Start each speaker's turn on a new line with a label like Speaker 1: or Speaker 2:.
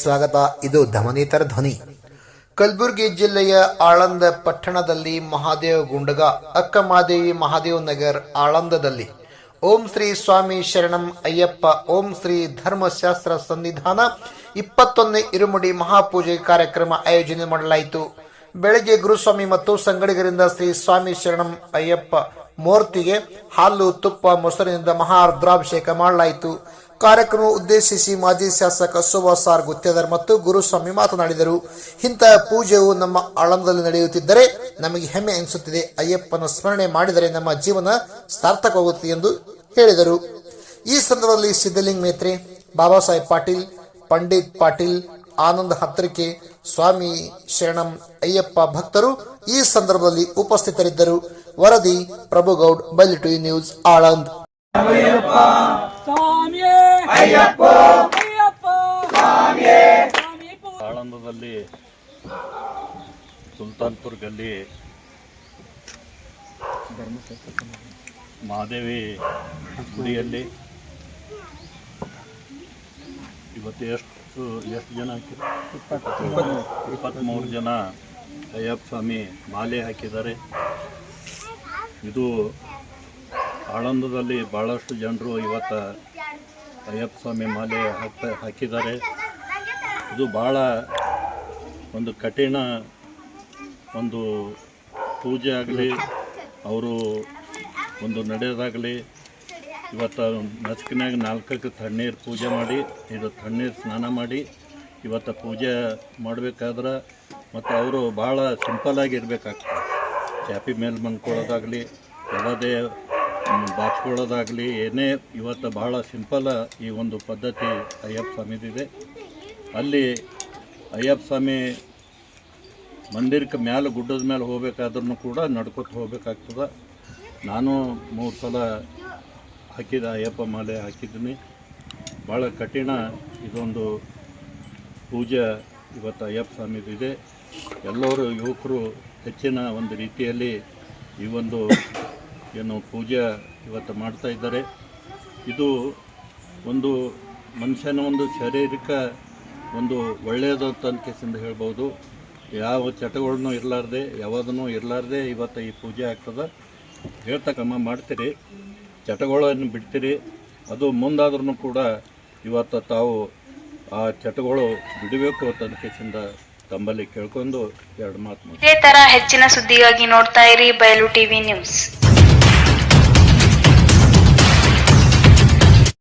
Speaker 1: ಸ್ವಾಗತ. ಇದು ಧಮನಿತರ ಧ್ವನಿ. ಕಲಬುರಗಿ ಜಿಲ್ಲೆಯ ಆಳಂದ ಪಟ್ಟಣದಲ್ಲಿ ಮಹಾದೇವ ಗುಂಡಗ, ಅಕ್ಕಮಾದೇವಿ ಮಹಾದೇವ ನಗರ್ ಆಳಂದದಲ್ಲಿ. ಓಂ ಶ್ರೀ ಸ್ವಾಮಿ ಶರಣಂ ಅಯ್ಯಪ್ಪ, ಓಂ ಶ್ರೀ ಧರ್ಮಶಾಸ್ತ್ರ ಸನ್ನಿಧಾನ ಇಪ್ಪತ್ತೊಂದನೇ ಇರುಮುಡಿ ಮಹಾಪೂಜೆ ಕಾರ್ಯಕ್ರಮ ಆಯೋಜನೆ ಮಾಡಲಾಯಿತು. ಬೆಳಗ್ಗೆ ಗುರುಸ್ವಾಮಿ ಮತ್ತು ಸಂಗಡಿಗರಿಂದ ಶ್ರೀ ಸ್ವಾಮಿ ಶರಣಂ ಅಯ್ಯಪ್ಪ ಮೂರ್ತಿಗೆ ಹಾಲು ತುಪ್ಪ ಮೊಸರಿನಿಂದ ಮಹಾರುದ್ರಾಭಿಷೇಕ ಮಾಡಲಾಯಿತು. ಕಾರ್ಯಕ್ರಮ ಉದ್ದೇಶಿಸಿ ಮಾಜಿ ಶಾಸಕ ಸುಭಾಸ್ ಆರ್ ಗುತ್ತೇದಾರ್ ಮತ್ತು ಗುರುಸ್ವಾಮಿ ಮಾತನಾಡಿದರು. ಇಂತಹ ಪೂಜೆಯು ನಮ್ಮ ಆಳಂದದಲ್ಲಿ ನಡೆಯುತ್ತಿದ್ದರೆ ನಮಗೆ ಹೆಮ್ಮೆ ಎನಿಸುತ್ತಿದೆ ಅಯ್ಯಪ್ಪನ ಸ್ಮರಣೆ ಮಾಡಿದರೆ ನಮ್ಮ ಜೀವನ ಸಾರ್ಥಕವಾಗುತ್ತದೆ ಎಂದು ಹೇಳಿದರು. ಈ ಸಂದರ್ಭದಲ್ಲಿ ಸಿದ್ದಲಿಂಗ್ ಮೇತ್ರೆ ಬಾಬಾ ಸಾಹೇಬ್ ಪಾಟೀಲ್, ಪಂಡಿತ್ ಪಾಟೀಲ್, ಆನಂದ್ ಹತ್ರಿಕೆ ಸ್ವಾಮಿ ಶರಣಂ ಅಯ್ಯಪ್ಪ ಭಕ್ತರು ಈ ಸಂದರ್ಭದಲ್ಲಿ ಉಪಸ್ಥಿತರಿದ್ದರು. ವರದಿ ಪ್ರಭುಗೌಡ್, ಬಲಿಟು ನ್ಯೂಸ್, ಆಳಂದ್.
Speaker 2: ಅಯ್ಯಪ್ಪ!
Speaker 3: ಆಳಂದದಲ್ಲಿ ಸುಲ್ತಾನ್ಪುರ್ ಗಲ್ಲಿ ಮಹಾದೇವಿ ಗುಡಿಯಲ್ಲಿ ಇವತ್ತು ಎಷ್ಟು ಎಷ್ಟು ಜನ ಇಪ್ಪತ್ಮೂರು ಇಪ್ಪತ್ತ್ಮೂರು ಜನ ಅಯ್ಯಪ್ಪ ಸ್ವಾಮಿ ಮಾಲೆ ಹಾಕಿದ್ದಾರೆ. ಇದು ಆಳಂದದಲ್ಲಿ ಭಾಳಷ್ಟು ಜನರು ಇವತ್ತು ಅಯ್ಯಪ್ಪ ಸ್ವಾಮಿ ಮಾಲೆ ಹಾಕ್ತಾ ಹಾಕಿದ್ದಾರೆ. ಇದು ಭಾಳ ಒಂದು ಕಠಿಣ ಒಂದು ಪೂಜೆ ಆಗಲಿ, ಅವರು ಒಂದು ನಡೆಯೋದಾಗಲಿ ಇವತ್ತು ನಸ್ಕಿನಾಗ ನಾಲ್ಕಕ್ಕೆ ತಣ್ಣೀರು ಪೂಜೆ ಮಾಡಿ, ಇದು ತಣ್ಣೀರು ಸ್ನಾನ ಮಾಡಿ ಇವತ್ತು ಪೂಜೆ ಮಾಡಬೇಕಾದ್ರೆ ಮತ್ತು ಅವರು ಭಾಳ ಸಿಂಪಲ್ಲಾಗಿ ಇರಬೇಕಾಗ್ತದೆ. ಚಾಪಿ ಮೇಲೆ ಮನ್ಕೊಳ್ಳೋದಾಗಲಿ ಯಾವುದೇ ಬಾಚ್ಕೊಳ್ಳೋದಾಗಲಿ ಏನೇ ಇವತ್ತು ಬಹಳ ಸಿಂಪಲ್ ಈ ಒಂದು ಪದ್ಧತಿ ಅಯ್ಯಪ್ಪ ಸ್ವಾಮಿದಿದೆ. ಅಲ್ಲಿ ಅಯ್ಯಪ್ಪ ಸ್ವಾಮಿ ಮಂದಿರಕ್ಕೆ ಮ್ಯಾಲೆ ಗುಡ್ಡದ ಮೇಲೆ ಹೋಗ್ಬೇಕಾದ್ರೂ ಕೂಡ ನಡ್ಕೊತ ಹೋಗ್ಬೇಕಾಗ್ತದೆ. ನಾನು ಮೂರು ಸಲ ಹಾಕಿದ ಅಯ್ಯಪ್ಪ ಮಾಲೆ ಹಾಕಿದ್ದೀನಿ. ಭಾಳ ಕಠಿಣ ಇದೊಂದು ಪೂಜೆ ಇವತ್ತು ಅಯ್ಯಪ್ಪ ಸ್ವಾಮಿದಿದೆ. ಎಲ್ಲರೂ ಯುವಕರು ಹೆಚ್ಚಿನ ಒಂದು ರೀತಿಯಲ್ಲಿ ಈ ಒಂದು ಏನು ಪೂಜೆ ಇವತ್ತು ಮಾಡ್ತಾ ಇದ್ದಾರೆ. ಇದು ಒಂದು ಮನುಷ್ಯನ ಒಂದು ಶಾರೀರಿಕ ಒಂದು ಒಳ್ಳೆಯದು ಅಂತ ಅನ್ಕೇಸಿಂದ ಹೇಳ್ಬೋದು. ಯಾವ ಚಟಗಳನ್ನೂ ಇರಲಾರ್ದೆ, ಯಾವುದನ್ನು ಇರಲಾರ್ದೆ ಇವತ್ತು ಈ ಪೂಜೆ ಆಗ್ತದೆ. ಹೇಳ್ತಕ್ಕಮ್ಮ ಮಾಡ್ತೀರಿ. ಚಟಗಳನ್ನು ಬಿಡ್ತೀರಿ. ಅದು ಮುಂದಾದ್ರೂ ಕೂಡ ಇವತ್ತು ತಾವು ಆ ಚಟಗಳು ಬಿಡಬೇಕು ಅಂತ ಕೇಸಿಂದ ತಮ್ಮಲ್ಲಿ ಕೇಳ್ಕೊಂಡು ಎರಡು ಮಾತು ಮಾತು.
Speaker 4: ಇದೇ ತರ ಹೆಚ್ಚಿನ ಸುದ್ದಿಗಾಗಿ ನೋಡ್ತಾ ಇರಿ ಬಯಲು ಟಿವಿ ನ್ಯೂಸ್.